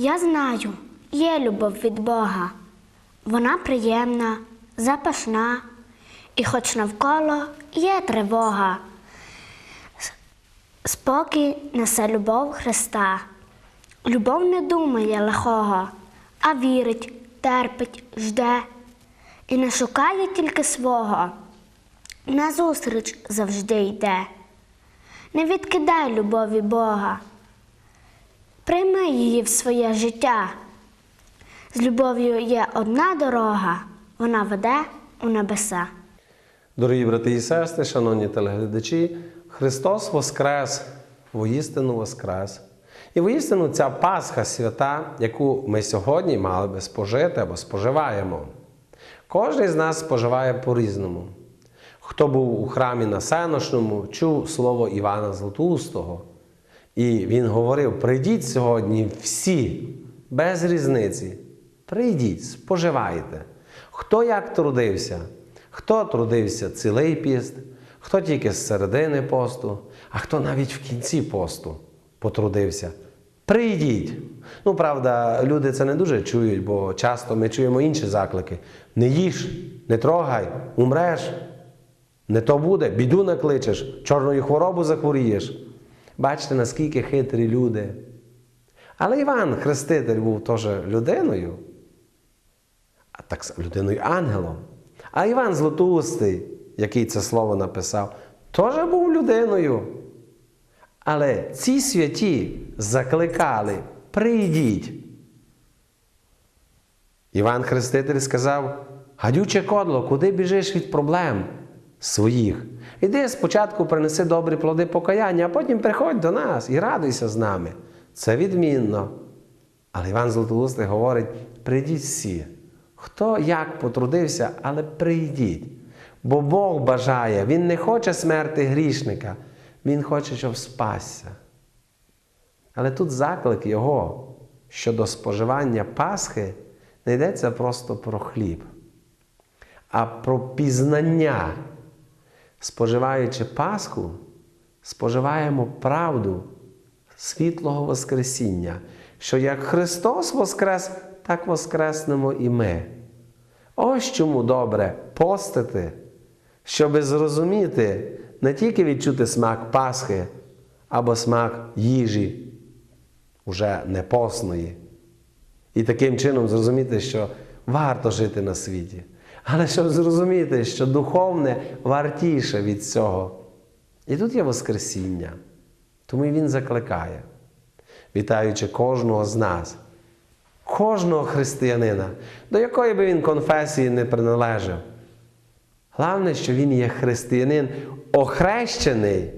Я знаю, є любов від Бога. Вона приємна, запашна, і хоч навколо є тривога. Спокій несе любов Христа. Любов не думає лихого, а вірить, терпить, жде і не шукає тільки свого. Назустріч завжди йде. Не відкидай любові Бога. Прийми її в своє життя. З любов'ю є одна дорога, вона веде у небеса. Дорогі брати і сестри, шановні телеглядачі, Христос Воскрес, воістину Воскрес. І воістину ця Пасха свята, яку ми сьогодні мали би спожити або споживаємо. Кожен з нас споживає по-різному. Хто був у храмі на Сеношному, чув слово Івана Златоустого. І він говорив: прийдіть сьогодні всі, без різниці. Прийдіть, споживайте. Хто як трудився, хто трудився цілий піст, хто тільки з середини посту, а хто навіть в кінці посту потрудився. Прийдіть. Ну, правда, люди це не дуже чують, бо часто ми чуємо інші заклики: не їж, не трогай, умреш. Не то буде, біду накличеш, чорною хворобу захворієш. Бачите, наскільки хитрі люди. Але Іван Хреститель був теж людиною, а так людиною ангелом. А Іван Златоустий, який це слово написав, теж був людиною. Але ці святі закликали: прийдіть. Іван Хреститель сказав: гадюче кодло, куди біжиш від проблем своїх? Іди спочатку принеси добрі плоди покаяння, а потім приходь до нас і радуйся з нами. Це відмінно. Але Іван Златоустий говорить: прийдіть всі. Хто як потрудився, але прийдіть. Бо Бог бажає, Він не хоче смерти грішника, Він хоче, щоб спасся. Але тут заклик його щодо споживання Пасхи не йдеться просто про хліб, а про пізнання. Споживаючи Пасху, споживаємо правду світлого Воскресіння, що як Христос Воскрес, так Воскреснемо і ми. Ось чому добре постити, щоби зрозуміти, не тільки відчути смак Пасхи або смак їжі, уже не постної, і таким чином зрозуміти, що варто жити на світі. Але щоб зрозуміти, що духовне вартіше від цього. І тут є Воскресіння. Тому Він закликає, вітаючи кожного з нас, кожного християнина, до якої би він конфесії не приналежав. Головне, що він є християнин, охрещений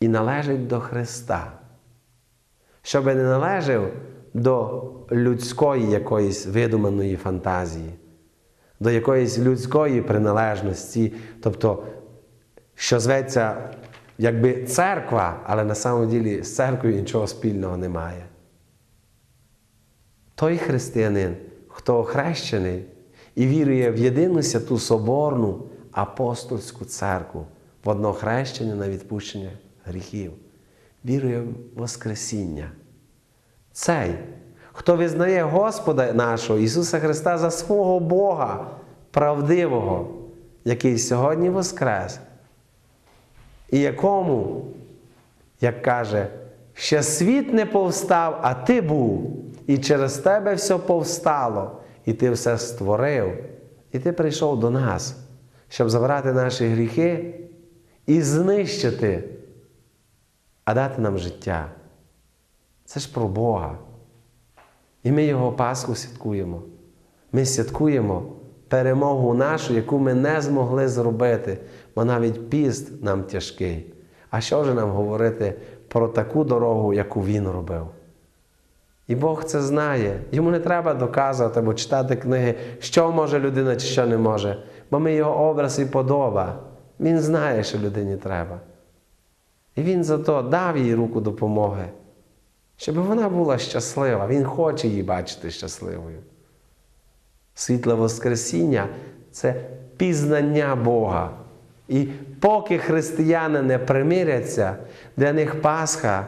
і належить до Христа. Щоби не належав до людської якоїсь видуманої фантазії, до якоїсь людської приналежності, тобто, що зветься якби церква, але на самом ділі з церквою нічого спільного немає. Той християнин, хто охрещений і вірує в єдину святу соборну апостольську церкву, в одно хрещення на відпущення гріхів, вірує в Воскресіння. Цей, хто визнає Господа нашого Ісуса Христа за свого Бога правдивого, який сьогодні воскрес, і якому, як каже, ще світ не повстав, а ти був, і через тебе все повстало, і ти все створив, і ти прийшов до нас, щоб забрати наші гріхи і знищити, а дати нам життя. Це ж про Бога. І ми Його Пасху святкуємо. Ми святкуємо перемогу нашу, яку ми не змогли зробити, бо навіть піст нам тяжкий. А що ж нам говорити про таку дорогу, яку Він робив? І Бог це знає. Йому не треба доказувати або читати книги, що може людина чи що не може. Бо ми його образ і подоба. Він знає, що людині треба. І він зато дав їй руку допомоги, щоб вона була щаслива. Він хоче її бачити щасливою. Світле Воскресіння це пізнання Бога. І поки християни не примиряться, для них Пасха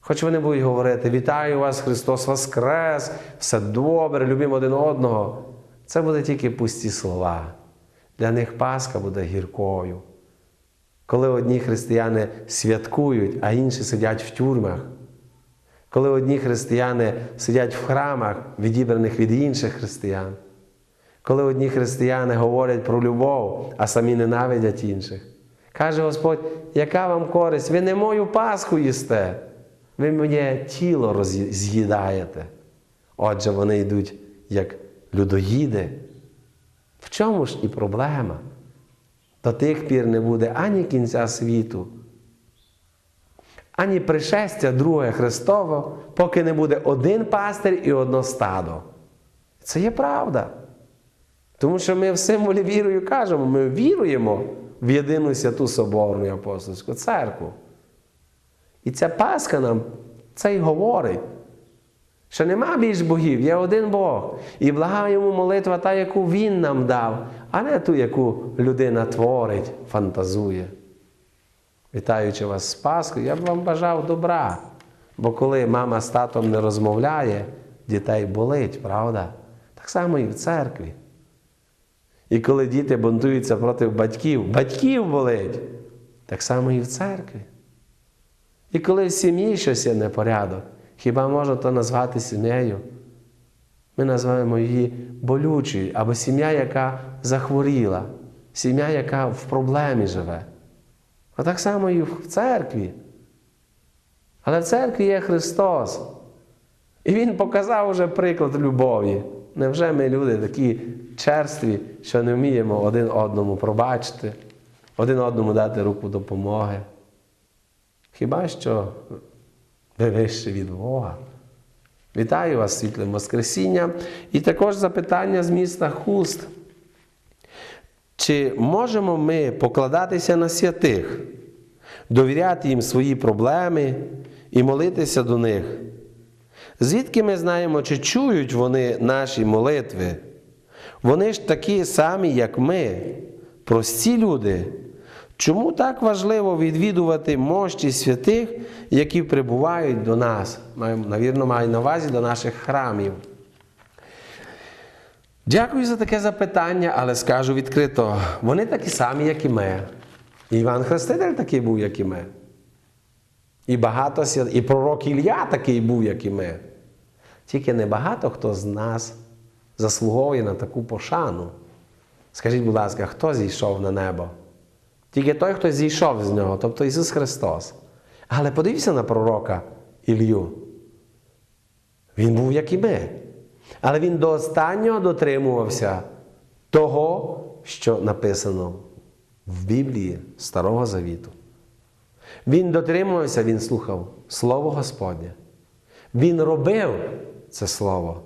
Хоч вони будуть говорити, вітаю вас, Христос Воскрес, все добре, любимо один одного. Це буде тільки пусті слова. Для них Пасха буде гіркою. Коли одні християни святкують, а інші сидять в тюрмах. Коли одні християни сидять в храмах, відібраних від інших християн. Коли одні християни говорять про любов, а самі ненавидять інших. Каже Господь, яка вам користь? Ви не мою Пасху їсте, ви моє тіло роз'ї- з'їдаєте. Отже, вони йдуть як людоїди. В чому ж і проблема? До тих пір не буде ані кінця світу, ані пришестя друге Христово, поки не буде один пастир і одно стадо. Це є правда. Тому що ми в символі вірою кажемо, ми віруємо в єдину святу Соборну і апостольську церкву. І ця Пасха нам це й говорить, що нема більш богів, є один Бог. І блага йому молитва та, яку Він нам дав, а не ту, яку людина творить, фантазує. Вітаючи вас з Пасхою, я б вам бажав добра. Бо коли мама з татом не розмовляє, дітей болить, правда? Так само і в церкві. І коли діти бунтуються проти батьків, батьків болить, так само і в церкві. І коли в сім'ї щось є непорядок, хіба можна то назвати сім'єю? Ми називаємо її болючою, або сім'я, яка захворіла, сім'я, яка в проблемі живе. А так само і в церкві. Але в церкві є Христос. І Він показав уже приклад любові. Невже ми люди такі черстві, що не вміємо один одному пробачити, один одному дати руку допомоги? Хіба що ви вище від Бога? Вітаю вас, світлим Воскресіння. І також запитання з міста Хуст. Чи можемо ми покладатися на святих, довіряти їм свої проблеми і молитися до них? Звідки ми знаємо, чи чують вони наші молитви? Вони ж такі самі, як ми, прості люди. Чому так важливо відвідувати мощі святих, які прибувають до нас? Навірно, маю на увазі до наших храмів. Дякую за таке запитання, але скажу відкрито, вони такі самі, як і ми. І Іван Хреститель такий був, як і ми. І багато і пророк Ілля такий був, як і ми. Тільки небагато хто з нас заслуговує на таку пошану. Скажіть, будь ласка, хто зійшов на небо? Тільки той, хто зійшов з нього, тобто Ісус Христос. Але подивіться на пророка Ілью. Він був, як і ми. Але він до останнього дотримувався того, що написано в Біблії Старого Завіту. Він дотримувався, він слухав Слово Господнє. Він робив це слово.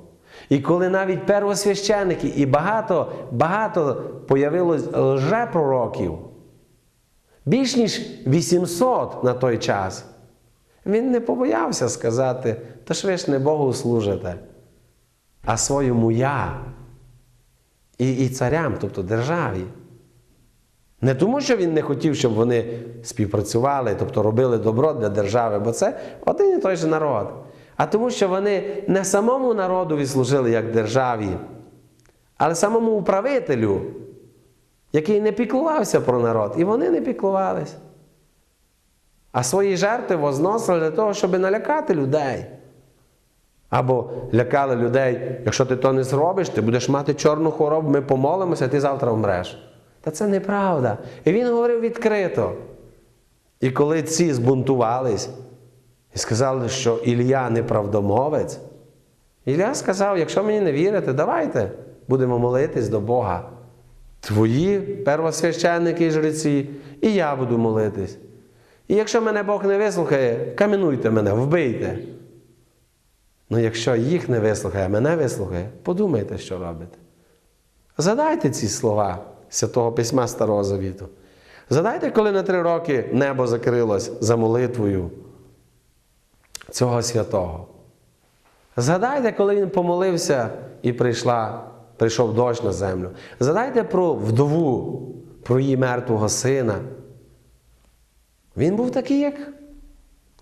І коли навіть первосвященники і багато, багато появилось лжепророків, більш ніж 800 на той час, він не побоявся сказати, то ж ви ж не Богу служите, а своєму я і, і царям, тобто державі. Не тому, що він не хотів, щоб вони співпрацювали, тобто робили добро для держави, бо це один і той же народ. А тому, що вони не самому народові служили як державі, але самому управителю, який не піклувався про народ, і вони не піклувалися. А свої жертви возносили для того, щоб налякати людей. Або лякали людей, якщо ти то не зробиш, ти будеш мати чорну хворобу, ми помолимося, ти завтра вмреш. Та це неправда. І він говорив відкрито. І коли ці збунтувались і сказали, що Ілля неправдомовець, Ілля сказав: якщо мені не вірите, давайте будемо молитись до Бога. Твої первосвященники і жреці, і я буду молитись. І якщо мене Бог не вислухає, каменуйте мене, вбийте. Ну, якщо їх не вислухає, а мене вислухає, подумайте, що робите. Задайте ці слова Святого Письма Старого Завіту. Задайте, коли на три роки небо закрилось за молитвою цього святого. Згадайте, коли він помолився і прийшла, прийшов дощ на землю. Згадайте про вдову, про її мертвого сина. Він був такий, як.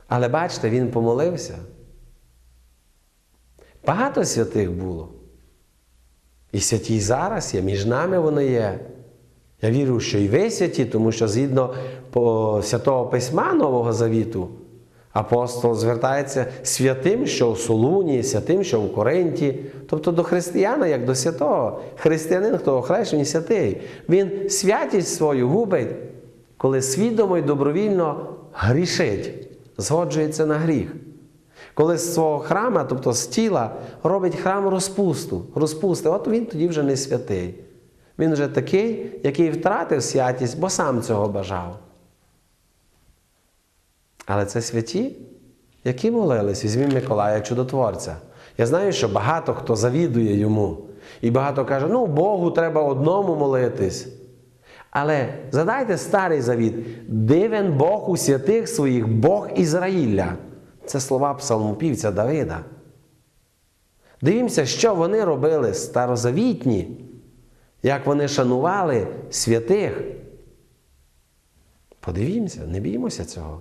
Але бачите, він помолився. Багато святих було. І святі зараз є, між нами вони є. Я вірю, що і ви святі, тому що згідно Святого Письма Нового Завіту, апостол звертається святим, що в Солуні, святим, що в Коринті, тобто до християна, як до святого. Християнин, хто охрещений святий, він святість свою губить, коли свідомо і добровільно грішить, згоджується на гріх. Коли з свого храма, тобто з тіла, робить храм розпусту, розпусти, от він тоді вже не святий. Він вже такий, який втратив святість, бо сам цього бажав. Але це святі, які молились, візьмі Миколая Чудотворця. Я знаю, що багато хто завідує йому. І багато каже, ну Богу треба одному молитись. Але задайте старий завіт, дивен Бог у святих своїх, Бог Ізраїля. Це слова псалмопівця Давида. Дивімося, що вони робили старозавітні, як вони шанували святих. Подивімося, не біймося цього.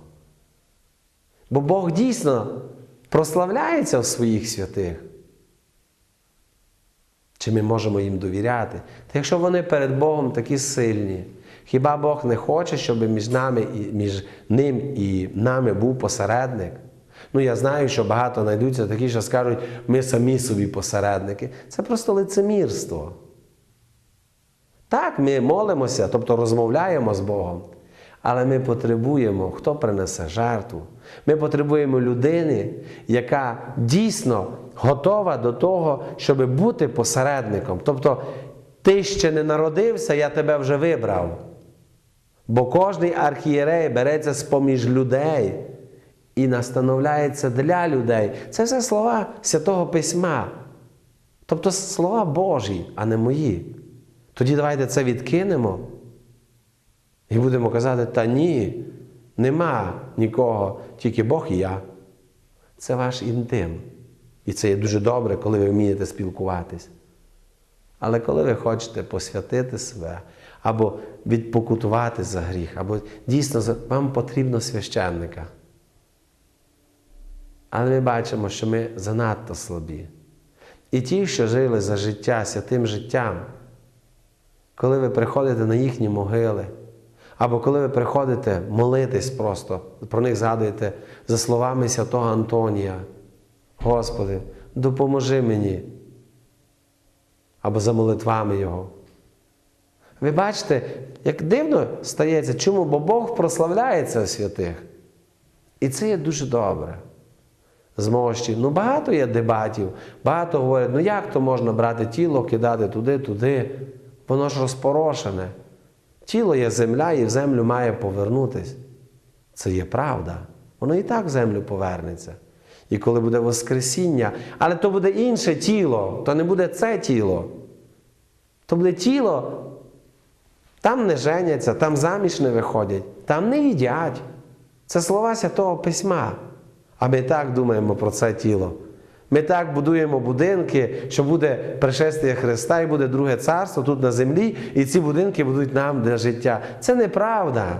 Бо Бог дійсно прославляється в своїх святих. Чи ми можемо їм довіряти? Та якщо вони перед Богом такі сильні, хіба Бог не хоче, щоб між нами і між ним і нами був посередник? Ну, я знаю, що багато знайдуться такі, що скажуть, ми самі собі посередники. Це просто лицемірство. Так, ми молимося, тобто розмовляємо з Богом. Але ми потребуємо, хто принесе жертву. Ми потребуємо людини, яка дійсно готова до того, щоб бути посередником. Тобто, ти ще не народився, я тебе вже вибрав. Бо кожний архієрей береться з-поміж людей і настановляється для людей. Це все слова Святого Письма. Тобто слова Божі, а не мої. Тоді давайте це відкинемо. І будемо казати, та ні, нема нікого, тільки Бог і я. Це ваш інтим. І це є дуже добре, коли ви вмієте спілкуватись. Але коли ви хочете посвятити себе, або відпокутувати за гріх, або дійсно вам потрібно священника. Але ми бачимо, що ми занадто слабі. І ті, що жили за життя святим життям, коли ви приходите на їхні могили, або коли ви приходите молитись просто, про них згадуєте за словами святого Антонія, Господи, допоможи мені, або за молитвами Його. Ви бачите, як дивно стається, чому? Бо Бог прославляється у святих. І це є дуже добре. Змощі. Ну, багато є дебатів, багато говорять, ну як то можна брати тіло, кидати туди, туди. Воно ж розпорошене. Тіло є земля і в землю має повернутись. Це є правда. Воно і так в землю повернеться. І коли буде Воскресіння, але то буде інше тіло, то не буде це тіло. То буде тіло, там не женяться, там заміж не виходять, там не їдять. Це слова Святого Письма. А ми так думаємо про це тіло. Ми так будуємо будинки, що буде пришестя Христа і буде друге царство тут на землі, і ці будинки будуть нам для життя. Це неправда.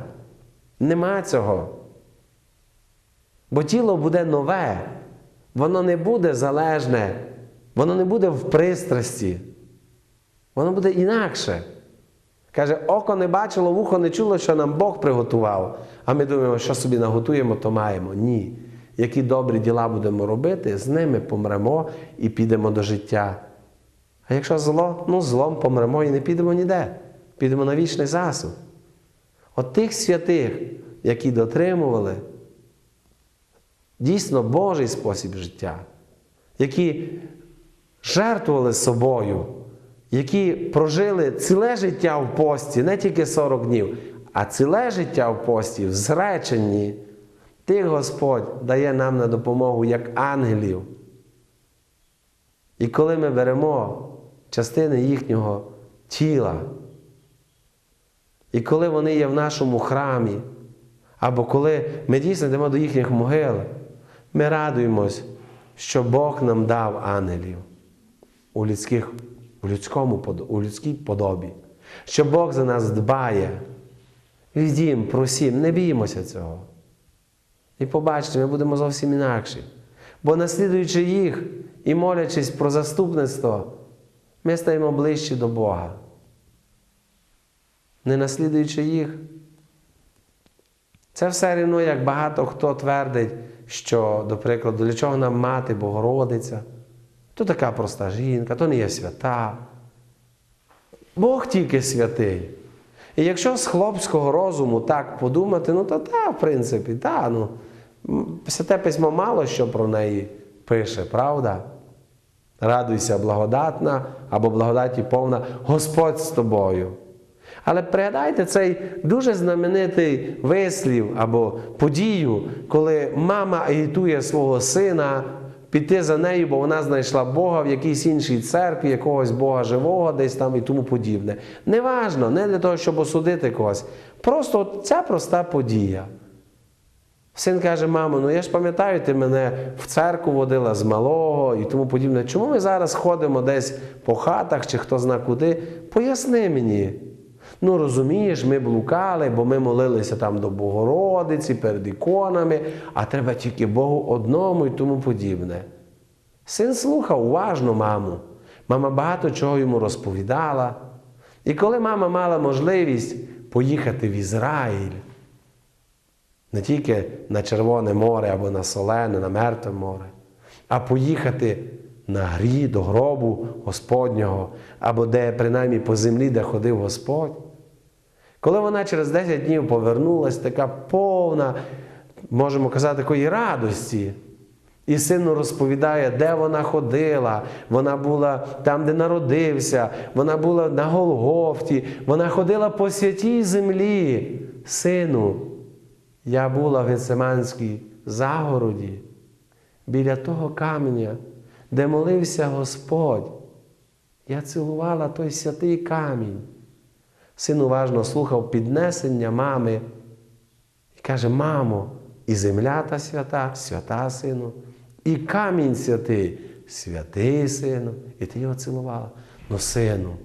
Нема цього. Бо тіло буде нове, воно не буде залежне, воно не буде в пристрасті, воно буде інакше. Каже, око не бачило, вухо не чуло, що нам Бог приготував. А ми думаємо, що собі наготуємо, то маємо. Ні. Які добрі діла будемо робити, з ними помремо і підемо до життя. А якщо зло, ну злом помремо і не підемо ніде. Підемо на вічний засуд. От тих святих, які дотримували дійсно Божий спосіб життя, які жертвували собою, які прожили ціле життя в пості, не тільки 40 днів, а ціле життя в пості, в зреченні, тих Господь дає нам на допомогу як ангелів. І коли ми беремо частини їхнього тіла, і коли вони є в нашому храмі, або коли ми дійсно йдемо до їхніх могил, ми радуємось, що Бог нам дав ангелів у, людських, у, людському, у людській подобі, що Бог за нас дбає. Відім, просім, не біймося цього. І побачите, ми будемо зовсім інакші. Бо наслідуючи їх і молячись про заступництво, ми стаємо ближче до Бога. Не наслідуючи їх. Це все рівно, як багато хто твердить, що, до прикладу, для чого нам мати Богородиця, то така проста жінка, то не є свята. Бог тільки святий. І якщо з хлопського розуму так подумати, ну то так, в принципі, так, ну, святе письмо мало що про неї пише, правда? Радуйся, благодатна або благодаті повна, Господь з тобою. Але пригадайте цей дуже знаменитий вислів або подію, коли мама агітує свого сина піти за нею, бо вона знайшла Бога в якійсь іншій церкві, якогось Бога живого, десь там і тому подібне. Неважно, не для того, щоб осудити когось. Просто ця проста подія. Син каже, мамо, ну я ж пам'ятаю, ти мене в церкву водила з малого і тому подібне. Чому ми зараз ходимо десь по хатах чи хто зна куди? Поясни мені. Ну, розумієш, ми блукали, бо ми молилися там до Богородиці перед іконами, а треба тільки Богу одному і тому подібне. Син слухав уважно маму. Мама багато чого йому розповідала. І коли мама мала можливість поїхати в Ізраїль, не тільки на Червоне море або на Солене, на Мертве море, а поїхати на грі до гробу Господнього, або де принаймні по землі, де ходив Господь. Коли вона через 10 днів повернулась, така повна, можемо казати, такої радості. І сину розповідає, де вона ходила. Вона була там, де народився, вона була на Голгофті, вона ходила по святій землі. Сину, я була в Гецеманській загороді, біля того каменя, де молився Господь. Я цілувала той святий камінь. Син уважно слухав піднесення мами і каже: Мамо, і земля та свята, свята сину, і камінь святий, святий сину, і ти його цілувала. Ну, сину,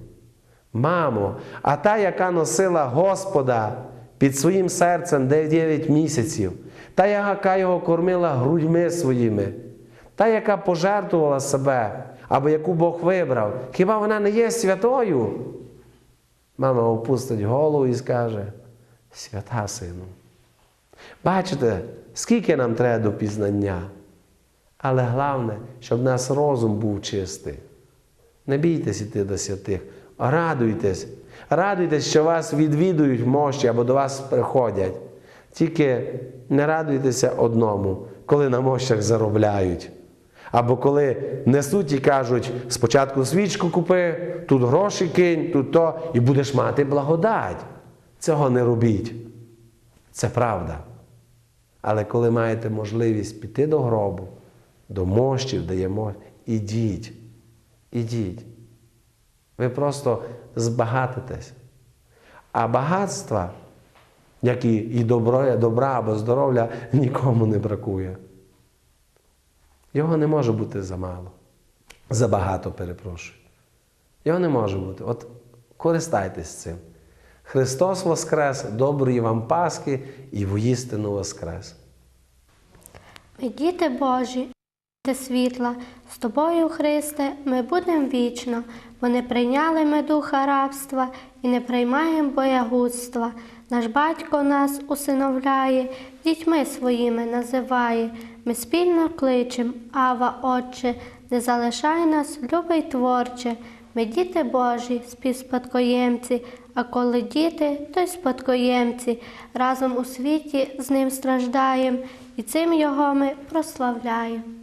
мамо, а та, яка носила Господа під своїм серцем 9 місяців, та, яка його кормила грудьми своїми, та, яка пожертвувала себе, або яку Бог вибрав, хіба вона не є святою? Мама опустить голову і скаже: свята сину. Бачите, скільки нам треба до пізнання. Але головне, щоб наш розум був чистий. Не бійтесь іти до святих, радуйтесь. Радуйтесь, що вас відвідують мощі або до вас приходять. Тільки не радуйтеся одному, коли на мощах заробляють. Або коли несуть і кажуть, спочатку свічку купи, тут гроші кинь, тут то, і будеш мати благодать. Цього не робіть. Це правда. Але коли маєте можливість піти до гробу, до мощів, де є мощ, ідіть. Ідіть. Ви просто збагатитесь. А багатства, як і, і добро, добра або здоров'я, нікому не бракує. Його не може бути замало. Забагато, перепрошую. Його не може бути. От користайтесь цим. Христос Воскрес, доброї вам Пасхи і воістину Воскрес. Ми діти Божі, де світла, з тобою, Христе, ми будемо вічно, бо не прийняли ми духа рабства і не приймаємо боягудства. Наш батько нас усиновляє, дітьми своїми називає. Ми спільно кличем, Ава, Отче, не залишай нас, любий творче. Ми діти Божі, співспадкоємці, а коли діти, то й спадкоємці. Разом у світі з ним страждаєм, і цим його ми прославляємо.